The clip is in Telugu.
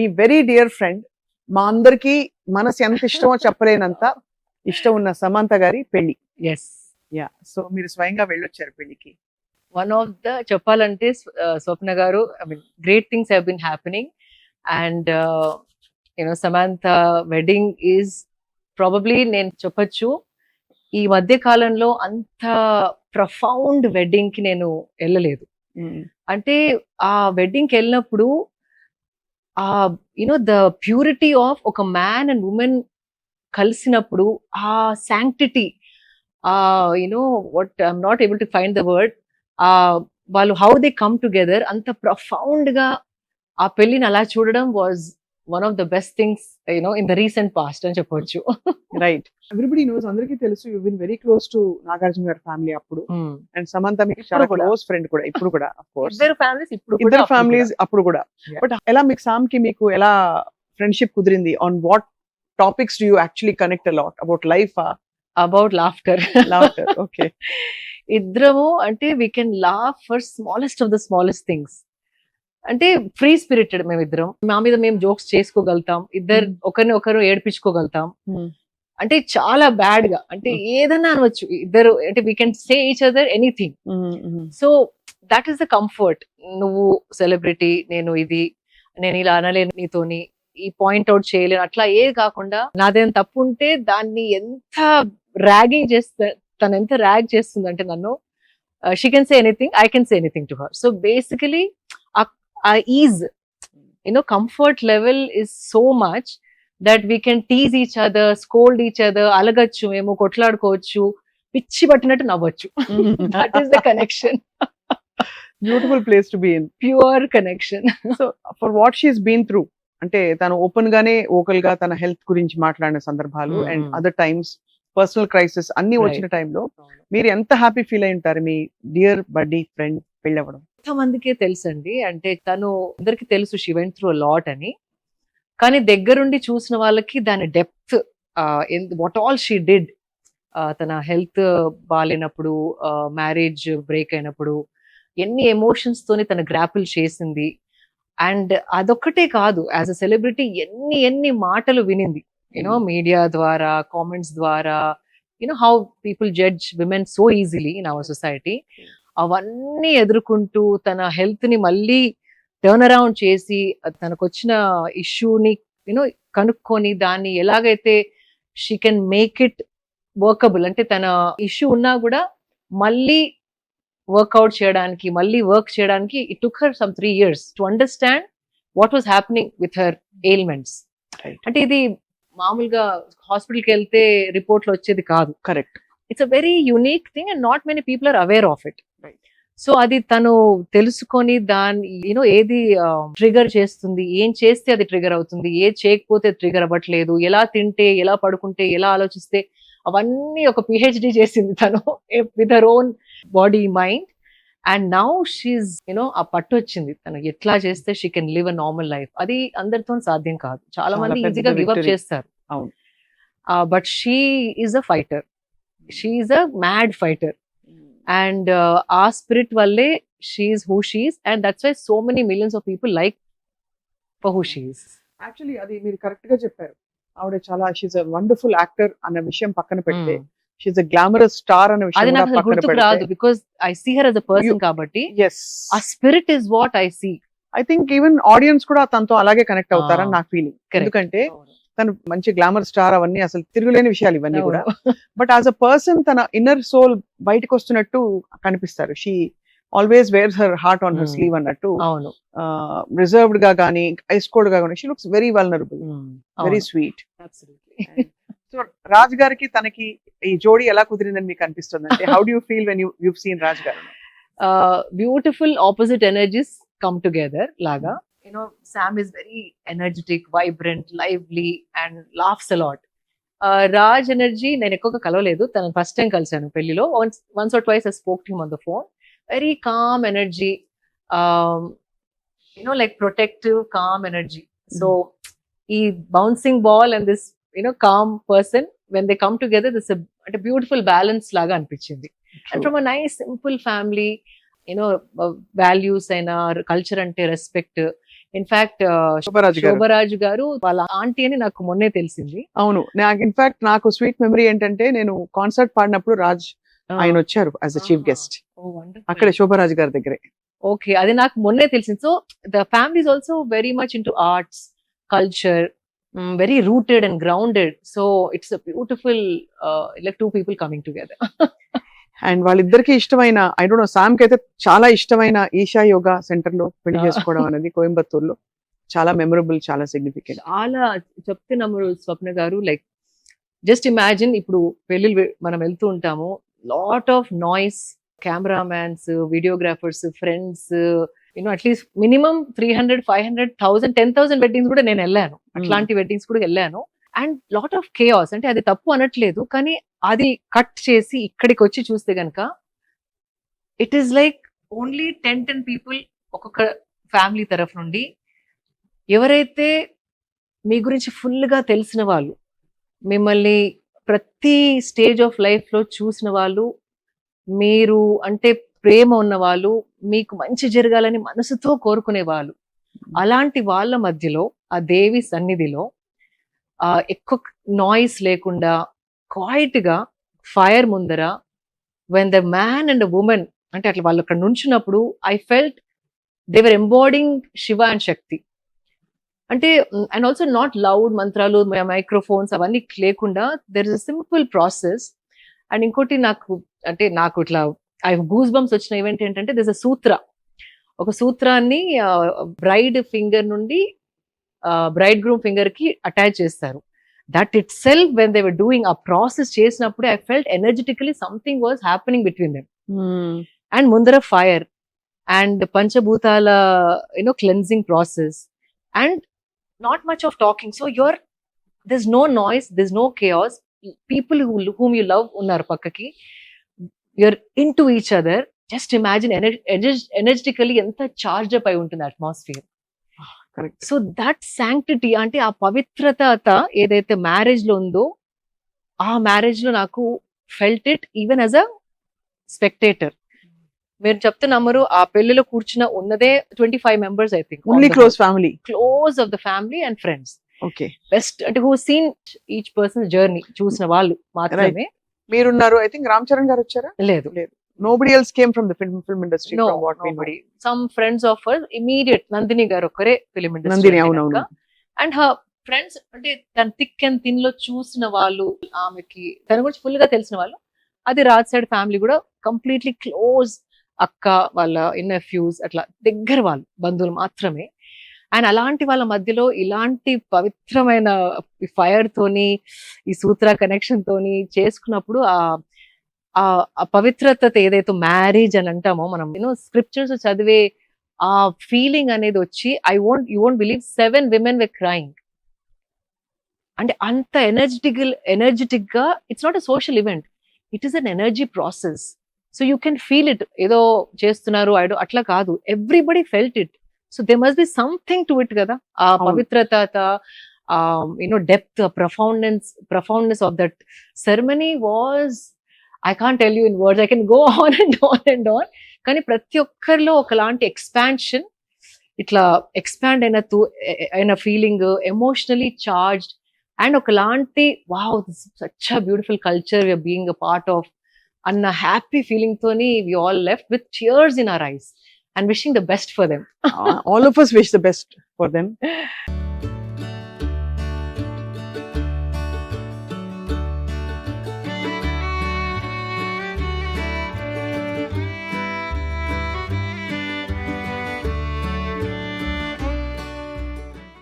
మీ వెరీ డియర్ ఫ్రెండ్ మా అందరికి మనసు ఎంత ఇష్టమో చెప్పలేనంత ఇష్టం ఉన్న సమంత గారి పెళ్ళి. ఎస్ యా సో మీరు స్వయంగా వెళ్ళొచ్చారు పెళ్ళికి. వన్ ఆఫ్ ద చెప్పాలంటే ఆ, Swapna garu I mean great things have been happening and you know Samantha wedding is probably నేను చెప్పొచ్చు. ఈ మధ్య కాలంలో అంత ప్రఫౌండ్ వెడ్డింగ్కి నేను వెళ్ళలేదు. అంటే ఆ వెడ్డింగ్కి వెళ్ళినప్పుడు you know the purity of ఒక మ్యాన్ అండ్ ఉమెన్ కలిసినప్పుడు ఆ శాంక్టిటీ ఆ you know what I'm not able to find the word ఆ వాళ్ళు హౌ దే కమ్ టుగెదర్ అంత ప్రొఫౌండ్గా ఆ పెళ్ళిని అలా చూడడం was one of the best things you know in the recent past అని చెప్పొచ్చు. రైట్ ఎవ్రీబడి నోస్ అందరికీ తెలుసు you been very close to Nagarjuna garu family అప్పుడు. అండ్ సమంత మీకు చాలా. క్లోజ్ ఫ్రెండ్ కూడా ఇప్పుడు కూడా అఫ్ కోర్స్ ఇద్దరు ఫ్యామిలీస్ ఇప్పుడు ఇద్దరు ఫ్యామిలీస్ అప్పుడు కూడా. బట్ ఎలా మీకు సామ్కి మీకు ఎలా ఫ్రెండ్షిప్ కుదిరింది? On what topics do you actually connect a lot about life about laughter laughter okay ఇద్దరము అంటే we can laugh for smallest of the smallest things అంటే ఫ్రీ స్పిరిటెడ్ మేము ఇద్దరం మా మీద మేము జోక్స్ చేసుకోగలుగుతాం. ఇద్దరు Hmm. ఒకరిని ఒకరు ఏడిపించుకోగలుగుతాం. Hmm. అంటే చాలా బ్యాడ్గా. అంటే Hmm. ఏదన్నా అనవచ్చు ఇద్దరు అంటే we can say each other anything so that is the comfort నువ్వు సెలబ్రిటీ నేను ఇది నేను ఇలా అనలేను నీతోని. ఈ పాయింట్ అవుట్ చేయలేను. అట్లా ఏ కాకుండా నాదేం తప్పు ఉంటే దాన్ని ఎంత ర్యాగింగ్ చేస్తా తను ఎంత ర్యాగ్ చేస్తుంది అంటే నన్ను she can say anything I can say anything to her so basically uh is you know comfort level is so much that we can tease each other scold each other అలగచ్చు మేము కొట్లాడుకోవచ్చు పిచ్చి పట్టినట్టు నవ్వచ్చు. That is the connection beautiful place to be in pure connection so for what she's been through అంటే తను ఓపెన్ గానే ఓకల్గా తన హెల్త్ గురించి మాట్లాడిన సందర్భాలు. And other times personal crisis అన్ని వచ్చిన టైంలో మీరు ఎంత హ్యాపీ ఫీల్ అయి ఉంటారు మీ డియర్ బడ్డీ ఫ్రెండ్ పెళ్ళవడం మందికే తెలుసండి. అంటే తను అందరికి తెలుసు షీ వెంట్ త్రూ లాట్ అని. కానీ దగ్గరుండి చూసిన వాళ్ళకి దాని depth what all she did తన హెల్త్ బాగాలేనప్పుడు మ్యారేజ్ బ్రేక్ అయినప్పుడు ఎన్ని ఎమోషన్స్ తోని తన గ్రాపుల్ చేసింది. అండ్ అదొక్కటే కాదు యాజ్ అ సెలబ్రిటీ ఎన్ని ఎన్ని మాటలు వినింది. యూనో మీడియా ద్వారా కామెంట్స్ ద్వారా you know how people judge women so easily in our society అవన్నీ ఎదుర్కొంటూ తన హెల్త్ని మళ్ళీ టర్న్ అరౌండ్ చేసి తనకు వచ్చిన ఇష్యూని యూనో కనుక్కొని దాన్ని ఎలాగైతే she can make it workable అంటే తన ఇష్యూ ఉన్నా కూడా మళ్ళీ వర్కౌట్ చేయడానికి మళ్ళీ వర్క్ చేయడానికి it took her some three years to understand what was happening with her ailments. అంటే ఇది మామూలుగా హాస్పిటల్కి వెళ్తే రిపోర్ట్లు వచ్చేది కాదు correct it's a very unique thing and not many people are aware of it. So అది తను తెలుసుకొని దాన్ని యూనో ఏది ట్రిగర్ చేస్తుంది ఏం చేస్తే అది ట్రిగర్ అవుతుంది ఏది చేయకపోతే ట్రిగర్ అవ్వట్లేదు ఎలా తింటే ఎలా పడుకుంటే ఎలా ఆలోచిస్తే అవన్నీ ఒక పిహెచ్డి చేసింది తను with her own body mind and now she's you know ఆ పట్టు వచ్చింది. తను ఎట్లా చేస్తే she can live a normal life అది అందరితో సాధ్యం కాదు. చాలా మంది ఈజీగా గివ్ అప్ victory. చేస్తారు. అవును. But she is a fighter she is a mad fighter and ఆ స్పిరిట్ వల్లే she who she and that's why so many millions of people like for who she actually అది మీరు కరెక్ట్గా చెప్పారు. ఆవిడ చాలా షీజ్ అ వండర్ఫుల్ యాక్టర్ అన్న విషయం పక్కన పెడితే షీజ్ అ గ్లామరస్ స్టార్ అది విషయం నాకు అసలు గుర్తుకు రాదు because I see her as a person కాబట్టి ఎస్ ఆ spirit is what I see I think even audience కూడా తనతో అలాగే కనెక్ట్ అవుతారని Ah, నాకు ఫీలింగ్ correct. ఎందుకంటే తను మంచి గ్లామర్ స్టార్ అవన్నీ అసలు తిరుగులేని విషయాలు ఇవన్నీ కూడా. బట్ యాజ్ అ పర్సన్ తన ఇన్నర్ సోల్ బయటకు వస్తున్నట్టు కనిపిస్తారు. She always wears her heart on her. Sleeve అన్నట్టు రిజర్వ్డ్గా కానీ ఐస్కోల్డ్గా కానీ she looks very vulnerable very sweet. So Raj గారికి తనకి ఈ జోడీ ఎలా కుదిరిందని మీకు అనిపిస్తుంది అంటే how do feel when you you seen Raj గారు? Beautiful opposite energies come together లాగా. You know Sam is very energetic vibrant lively and laughs a lot Raj energy నేను ఎక్కువగా కలవలేదు. తను ఫస్ట్ టైం కలిసాను పెళ్ళిలో once once or twice I spoke to on the phone very calm energy you know like protective calm energy so ఈ bouncing ball and this you know calm person when they come together this అంటే బ్యూటిఫుల్ బ్యాలెన్స్ లాగా అనిపించింది. And from a nice simple family you know values అయినా కల్చర్ అంటే రెస్పెక్ట్ ఇన్ఫాక్ట్ శోభరాజు గారు. శోభరాజు గారు వాళ్ళ ఆంటీ అని నాకు మొన్నే తెలిసింది. అవును. నాకు ఇన్ఫాక్ట్ నాకు స్వీట్ మెమరీ ఏంటంటే నేను కాన్సర్ట్ పాడినప్పుడు రాజ్ ఆయన వచ్చారు యాజ్ అ చీఫ్. గెస్ట్ అక్కడే శోభరాజు గారి దగ్గరే. ఓకే అది నాకు మొన్నే తెలిసింది. So the family is also very much in arts culture very rooted and grounded so it's a beautiful like two people coming together and వాళ్ళిద్దరికి ఇష్టమైన ఐ డోంట్ నో సామ్కి అయితే చాలా ఇష్టమైన ఈషా యోగా సెంటర్లో పెళ్ళి. చేసుకోవడం అనేది కోయంబత్తూరులో చాలా మెమరబుల్ చాలా సిగ్నిఫికెంట్ చాలా చెప్తున్నాము స్వప్న గారు లైక్ జస్ట్ ఇమాజిన్ ఇప్పుడు పెళ్ళిళ్ళు మనం వెళ్తూ ఉంటాము lot of noise cameramans videographers friends you know at least minimum three hundred five hundred thousand ten thousand weddings కూడా నేను వెళ్ళాను. అట్లాంటి వెడ్డింగ్స్ కూడా వెళ్ళాను. అండ్ లాట్ ఆఫ్ కేయాస్ అంటే అది తప్పు అనట్లేదు కానీ అది కట్ చేసి ఇక్కడికి వచ్చి చూస్తే గనక it is like only ten ten people ఒక్కొక్క ఫ్యామిలీ తరఫు నుండి ఎవరైతే మీ గురించి ఫుల్గా తెలిసిన వాళ్ళు మిమ్మల్ని ప్రతి స్టేజ్ ఆఫ్ లైఫ్లో చూసిన వాళ్ళు మీరు అంటే ప్రేమ ఉన్న వాళ్ళు మీకు మంచి జరగాలని మనసుతో కోరుకునే వాళ్ళు అలాంటి వాళ్ళ మధ్యలో ఆ దేవి సన్నిధిలో ఎక్కువ నాయిస్ లేకుండా క్వైట్గా ఫైర్ ముందర when the man and women అంటే అట్లా వాళ్ళు అక్కడ నుంచినప్పుడు I felt they were embodying Shiva and Shakti అంటే అండ్ ఆల్సో నాట్ లౌడ్ మంత్రాలు మైక్రోఫోన్స్ అవన్నీ లేకుండా there is a simple process and ఇంకోటి నాకు అంటే నాకు ఇట్లా ఐ గూస్ బంప్స్ వచ్చిన ఈవెంట్ ఏంటంటే దిస్ అ సూత్ర ఒక సూత్రాన్ని బ్రైడ్ ఫింగర్ నుండి బ్రైడ్ గ్రూమ్ ఫింగర్కి అటాచ్ చేస్తారు. That itself when they were doing ఆ ప్రాసెస్ చేసినప్పుడు I felt energetically something was happening between them and ముందర ఫైర్ అండ్ పంచభూతాల you know cleansing process and not much of talking so your this no noise this no chaos people whom you love ఉన్నారు పక్కకి. You are into each other just imagine energetically ఎంత చార్జ్ అప్ అయి ఉంటుంది atmosphere correct so that sanctity అంటే ఆ పవిత్రత ఏదైతే మ్యారేజ్లో ఉందో ఆ మ్యారేజ్లో నాకు felt it even as a spectator మీరు చెప్తే నమ్మరు ఆ పెళ్ళిలో కూర్చున్న ఉన్నదే twenty five members I think only close family close of the family and friends okay best అంటే who seen each person journey చూసిన వాళ్ళు మాత్రమే. మీరున్నారు ఐ థింక్ రామ్ చరణ్ గారు వచ్చారా? లేదు. Nobody else came from the film film industry no from what we know some friends of immediate Nandini గారు ఒక్కరే ఫిలిం నందిని అవునవును. అండ్ హర్ ఫ్రెండ్స్ అంటే తన థిక్ అండ్ థిన్లో చూసిన వాళ్ళు ఆమెకి తన గురించి ఫుల్గా తెలిసిన వాళ్ళు. అది రాజ్ సైడ్ ఫ్యామిలీ కూడా కంప్లీట్లీ క్లోజ్ అక్క వాళ్ళ ఇన్నెఫ్యూస్ అట్లా దగ్గర వాళ్ళు బంధువులు మాత్రమే. అండ్ అలాంటి వాళ్ళ మధ్యలో ఇలాంటి పవిత్రమైన ఫైర్ తోని ఈ సూత్ర కనెక్షన్ తోని చేసుకున్నప్పుడు ఆ ఆ పవిత్రత ఏదైతే మ్యారేజ్ అని అంటామో మనం యూనో స్క్రిప్చర్స్ చదివే ఆ ఫీలింగ్ అనేది వచ్చి I won't you won't believe seven women were crying అంటే అంత ఎనర్జెటిక్ ఎనర్జెటిక్గా it's not a social event it is an energy process so you can feel it ఏదో చేస్తున్నారు ఐడో అట్లా కాదు. Everybody felt it so there must be something to it కదా. ఆ. పవిత్రత you know depth profoundness profoundness of that ceremony was I can't tell you in words I can go on and on and on కానీ ప్రతి ఒక్కరిలో ఒకలాంటి ఎక్స్పాన్షన్ ఇట్లా ఎక్స్పాండ్ అయిన తూ అయిన ఫీలింగ్ ఎమోషనలీ చార్జ్డ్ అండ్ ఒకలాంటి wow such beautiful culture we are being a part of అన్న హ్యాపీ ఫీలింగ్ తోని we all left with cheers in our eyes and wishing the best for them all of us wish the best for them.